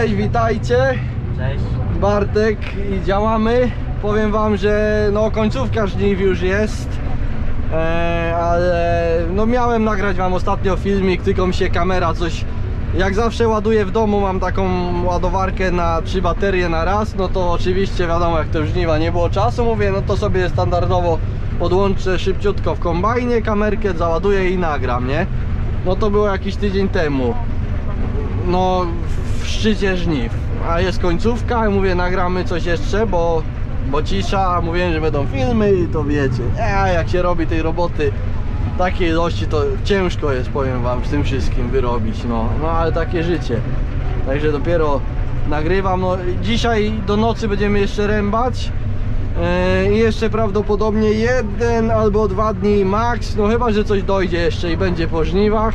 Cześć, witajcie. Cześć. Bartek i działamy. Powiem wam, że no końcówka żniw już jest. E, ale no miałem nagrać wam ostatnio filmik, tylko mi się kamera coś jak zawsze ładuję w domu, mam taką ładowarkę na trzy baterie na raz, no to oczywiście wiadomo jak to żniwa nie było czasu, mówię, no to sobie standardowo podłączę szybciutko w kombajnie, kamerkę załaduję i nagram, nie? No to było jakiś tydzień temu no w szczycie żniw. A jest końcówka mówię nagramy coś jeszcze, bo, bo cisza, mówiłem, że będą filmy i to wiecie. A jak się robi tej roboty takiej ilości, to ciężko jest, powiem wam, z tym wszystkim wyrobić, no. No ale takie życie. Także dopiero nagrywam, no dzisiaj do nocy będziemy jeszcze rębać. Yy, I jeszcze prawdopodobnie jeden albo dwa dni max, no chyba, że coś dojdzie jeszcze i będzie po żniwach.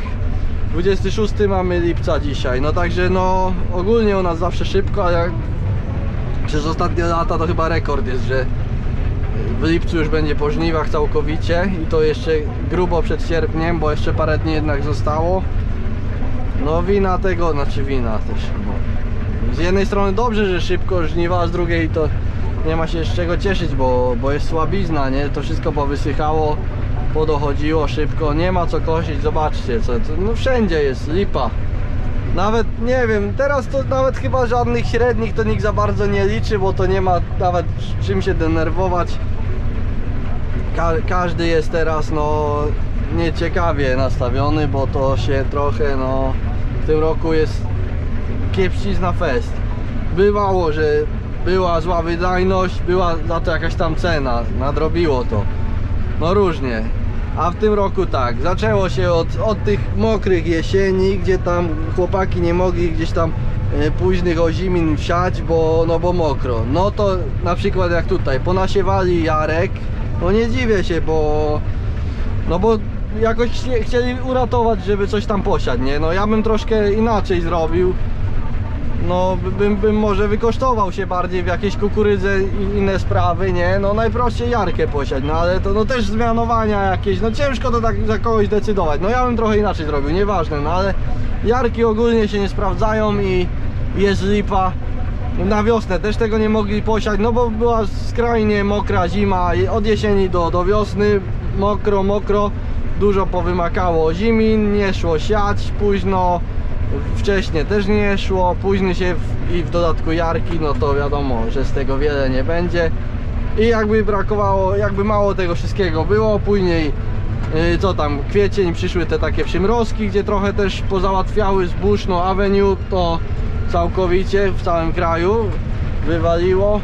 26 mamy lipca dzisiaj, no także no ogólnie u nas zawsze szybko, ale jak przez ostatnie lata to chyba rekord jest, że w lipcu już będzie po żniwach całkowicie i to jeszcze grubo przed sierpniem, bo jeszcze parę dni jednak zostało. No wina tego, znaczy wina też. Z jednej strony dobrze, że szybko żniwa, a z drugiej to nie ma się z czego cieszyć, bo, bo jest słabizna, nie? To wszystko powysychało, podochodziło szybko, nie ma co kosić, zobaczcie, co, no wszędzie jest lipa. Nawet nie wiem, teraz to nawet chyba żadnych średnich to nikt za bardzo nie liczy, bo to nie ma nawet czym się denerwować. Ka każdy jest teraz no nieciekawie nastawiony, bo to się trochę no w tym roku jest kiepścizna fest. Bywało, że była zła wydajność, była za to jakaś tam cena, nadrobiło to. No różnie. A w tym roku tak, zaczęło się od, od tych mokrych jesieni, gdzie tam chłopaki nie mogli gdzieś tam e, późnych ozimin wsiać, bo, no bo mokro. No to na przykład jak tutaj, ponasiewali jarek, no nie dziwię się, bo no bo jakoś chcie- chcieli uratować, żeby coś tam posiać, nie? No ja bym troszkę inaczej zrobił. No by- bym, bym może wykosztował się bardziej w jakieś kukurydze i inne sprawy, nie? No najprościej jarkę posiać, no ale to no też zmianowania jakieś, no ciężko to tak za kogoś decydować. No ja bym trochę inaczej zrobił, nieważne, no ale jarki ogólnie się nie sprawdzają i jest lipa. Na wiosnę też tego nie mogli posiać, no bo była skrajnie mokra zima od jesieni do, do wiosny mokro, mokro, dużo powymakało zimin, nie szło siać późno, wcześniej też nie szło, później się w, i w dodatku jarki, no to wiadomo, że z tego wiele nie będzie. I jakby brakowało, jakby mało tego wszystkiego było, później yy, co tam, kwiecień przyszły te takie przymrozki, gdzie trochę też pozałatwiały zbóż, no Avenue to całkowicie w całym kraju wywaliło.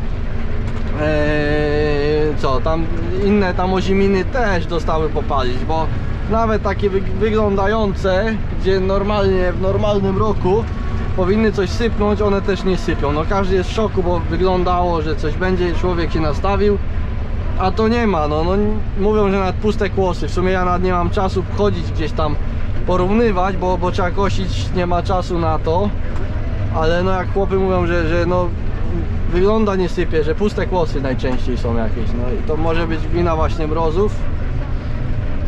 Eee, co tam inne tam oziminy też dostały popalić, bo nawet takie wy wyglądające, gdzie normalnie w normalnym roku powinny coś sypnąć, one też nie sypią. No każdy jest w szoku, bo wyglądało, że coś będzie, człowiek się nastawił, a to nie ma. No, no mówią, że nawet puste kłosy. W sumie ja nawet nie mam czasu chodzić gdzieś tam porównywać, bo, bo trzeba kosić, nie ma czasu na to. Ale no jak chłopy mówią, że, że no wygląda nie sypie, że puste kłosy najczęściej są jakieś. No i to może być wina właśnie mrozów.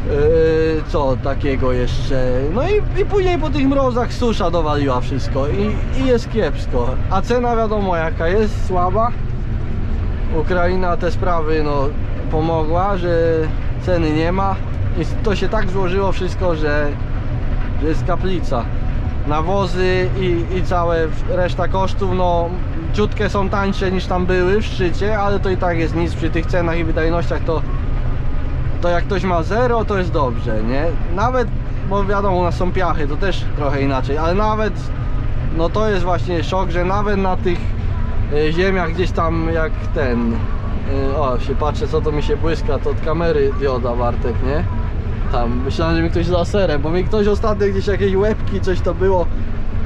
Yy, co takiego jeszcze? No i, i później po tych mrozach susza dowaliła wszystko i, i jest kiepsko. A cena wiadomo jaka jest, słaba. Ukraina te sprawy no pomogła, że ceny nie ma i to się tak złożyło wszystko, że, że jest kaplica. Nawozy i, i całe reszta kosztów, no ciutkie są tańsze niż tam były w szczycie, ale to i tak jest nic przy tych cenach i wydajnościach to to jak ktoś ma zero to jest dobrze, nie? Nawet, bo wiadomo u nas są piachy, to też trochę inaczej, ale nawet no to jest właśnie szok, że nawet na tych e, ziemiach gdzieś tam jak ten e, o się patrzę co to mi się błyska to od kamery dioda Bartek nie tam myślałem że mi ktoś laserem bo mi ktoś ostatnio gdzieś jakieś łebki coś to było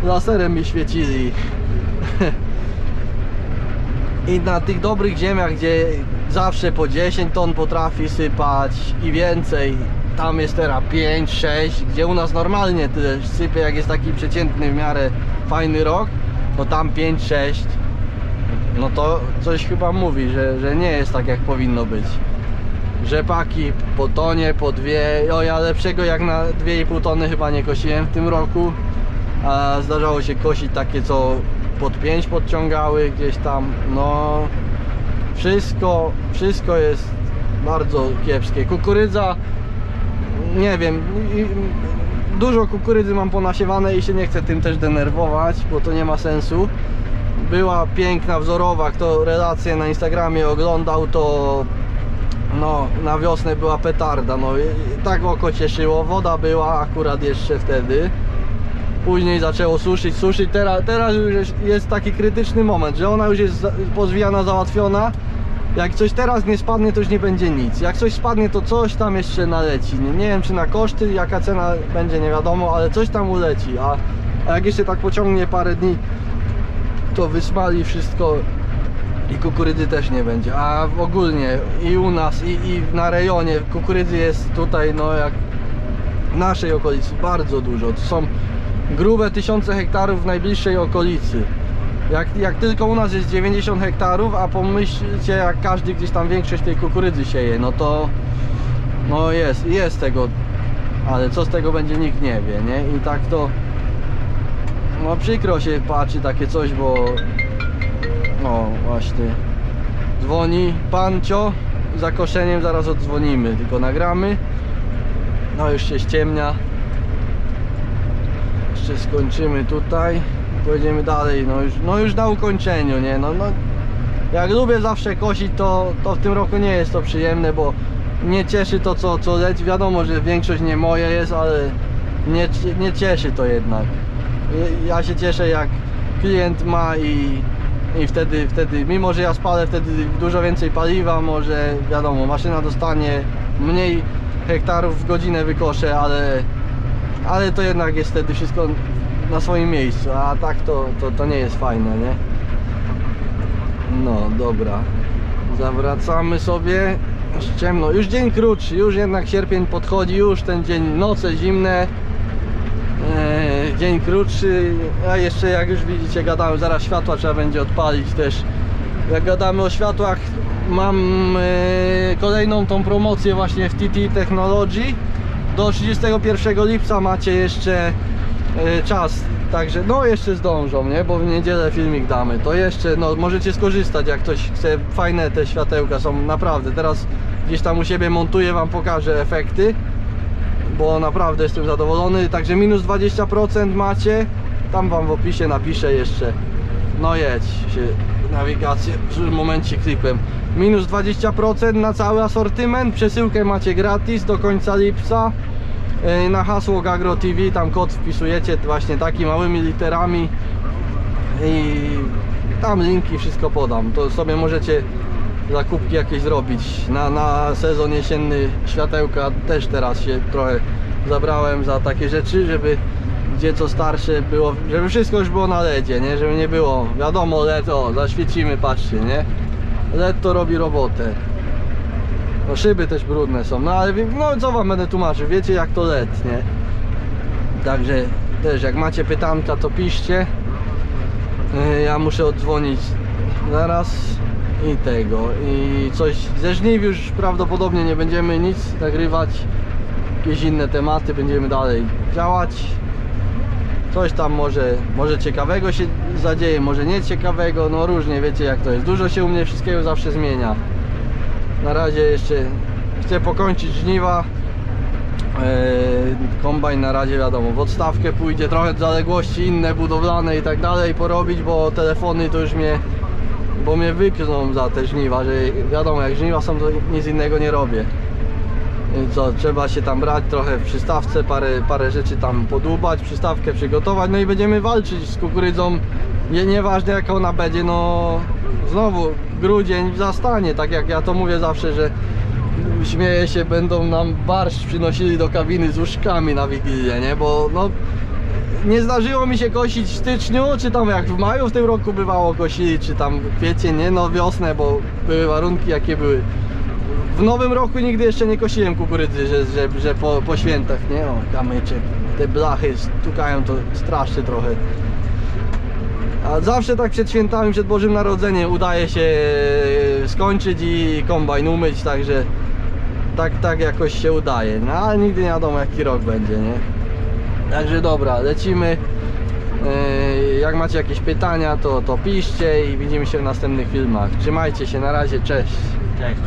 laserem mi świecili i na tych dobrych ziemiach gdzie zawsze po 10 ton potrafi sypać i więcej. Tam jest teraz 5, 6 gdzie u nas normalnie tyle sypie jak jest taki przeciętny w miarę fajny rok to tam 5, 6 no to coś chyba mówi, że, że nie jest tak jak powinno być. Rzepaki po tonie, po dwie, o ja lepszego jak na 2,5 tony chyba nie kosiłem w tym roku, a zdarzało się kosić takie co pod 5 podciągały gdzieś tam, no wszystko, wszystko jest bardzo kiepskie. Kukurydza, nie wiem, dużo kukurydzy mam ponasiewane i się nie chcę tym też denerwować, bo to nie ma sensu. Była piękna, wzorowa, kto relacje na Instagramie oglądał, to no, na wiosnę była petarda, no tak oko cieszyło, woda była akurat jeszcze wtedy. Później zaczęło suszyć, suszyć, teraz, teraz już jest- taki krytyczny moment, że ona już jest pozwijana, załatwiona. Jak coś teraz nie spadnie, to już nie będzie nic. Jak coś spadnie, to coś tam jeszcze naleci. Nie, nie wiem czy na koszty, jaka cena będzie, nie wiadomo, ale coś tam uleci. A, a jak jeszcze tak pociągnie parę dni, to wysmali wszystko i kukurydzy też nie będzie. A ogólnie i u nas, i, i na rejonie kukurydzy jest tutaj, no jak w naszej okolicy bardzo dużo. To są grube tysiące hektarów w najbliższej okolicy. Jak, jak tylko u nas jest 90 hektarów, a pomyślcie jak każdy gdzieś tam większość tej kukurydzy sieje, no to no jest, jest tego, ale co z tego będzie nikt nie wie, nie? I tak to no przykro się patrzy takie coś, bo no właśnie dzwoni pancio za koszeniem zaraz odzwonimy, tylko nagramy no już się ściemnia jeszcze skończymy tutaj. Pojedziemy dalej, no już, no już na ukończeniu, nie, no, no jak lubię zawsze kosić, to, to w tym roku nie jest to przyjemne, bo nie cieszy to co, co leci, wiadomo, że większość nie moje jest, ale nie, nie cieszy to jednak. Ja się cieszę jak klient ma i, i wtedy, wtedy, mimo że ja spalę wtedy dużo więcej paliwa, może wiadomo, maszyna dostanie mniej hektarów w godzinę wykoszę, ale, ale to jednak jest wtedy wszystko na swoim miejscu, a tak to, to, to nie jest fajne, nie? No, dobra. Zawracamy sobie. Już ciemno, już dzień krótszy, już jednak sierpień podchodzi, już ten dzień, noce zimne. Eee, dzień krótszy, a jeszcze jak już widzicie gadamy, zaraz światła trzeba będzie odpalić też. Jak gadamy o światłach, mam e, kolejną tą promocję właśnie w TT Technology. Do 31 lipca macie jeszcze e, czas, także no jeszcze zdążą, nie? Bo w niedzielę filmik damy. To jeszcze, no możecie skorzystać, jak ktoś chce. Fajne te światełka są naprawdę. Teraz gdzieś tam u siebie montuję, wam pokażę efekty bo naprawdę jestem zadowolony. Także minus 20% macie. Tam wam w opisie napiszę jeszcze. No jedź się nawigację. W momencie klikłem. Minus 20% na cały asortyment. Przesyłkę macie gratis do końca lipca. Yy, Na hasło Gagro TV tam kod wpisujecie właśnie takimi małymi literami i tam linki wszystko podam. To sobie możecie zakupki jakieś zrobić. Na, na sezon jesienny światełka też teraz się trochę zabrałem za takie rzeczy, żeby gdzie co starsze było, żeby wszystko już było na LEDzie, nie? Żeby nie było, wiadomo LED, o, zaświecimy, patrzcie, nie? LED to robi robotę. No szyby też brudne są, no ale no co wam będę tłumaczył, wiecie jak to LED, nie? Także też jak macie pytanka to piszcie. Yy, Ja muszę oddzwonić zaraz i tego i coś ze żniw już prawdopodobnie nie będziemy nic nagrywać jakieś inne tematy będziemy dalej działać coś tam może może ciekawego się zadzieje może nie ciekawego no różnie wiecie jak to jest. Dużo się u mnie wszystkiego zawsze zmienia. Na razie jeszcze chcę pokończyć żniwa. Eee, kombajn na razie wiadomo w odstawkę pójdzie trochę zaległości inne budowlane i tak dalej porobić bo telefony to już mnie bo mnie wykną za te żniwa, że wiadomo jak żniwa są to nic innego nie robię co, trzeba się tam brać trochę w przystawce, parę, parę rzeczy tam podłubać, przystawkę przygotować, no i będziemy walczyć z kukurydzą, nie, nieważne jaka ona będzie, no znowu grudzień zastanie, tak jak ja to mówię zawsze, że śmieję się, będą nam barszcz przynosili do kabiny z łóżkami na Wigilię, nie, bo no nie zdarzyło mi się kosić w styczniu, czy tam jak w maju w tym roku bywało kosili, czy tam w kwiecień, nie, no wiosnę, bo były warunki jakie były. W nowym roku nigdy jeszcze nie kosiłem kukurydzy, że, że, że po, po świętach, nie, o kamyczek, te blachy stukają to strasznie trochę. A zawsze tak przed świętami, przed Bożym Narodzeniem udaje się skończyć i kombajn umyć, także tak, tak jakoś się udaje, no ale nigdy nie wiadomo jaki rok będzie, nie. Także dobra, lecimy. E, Jak macie jakieś pytania, to, to piszcie i widzimy się w następnych filmach. Trzymajcie się, na razie, cześć. Cześć.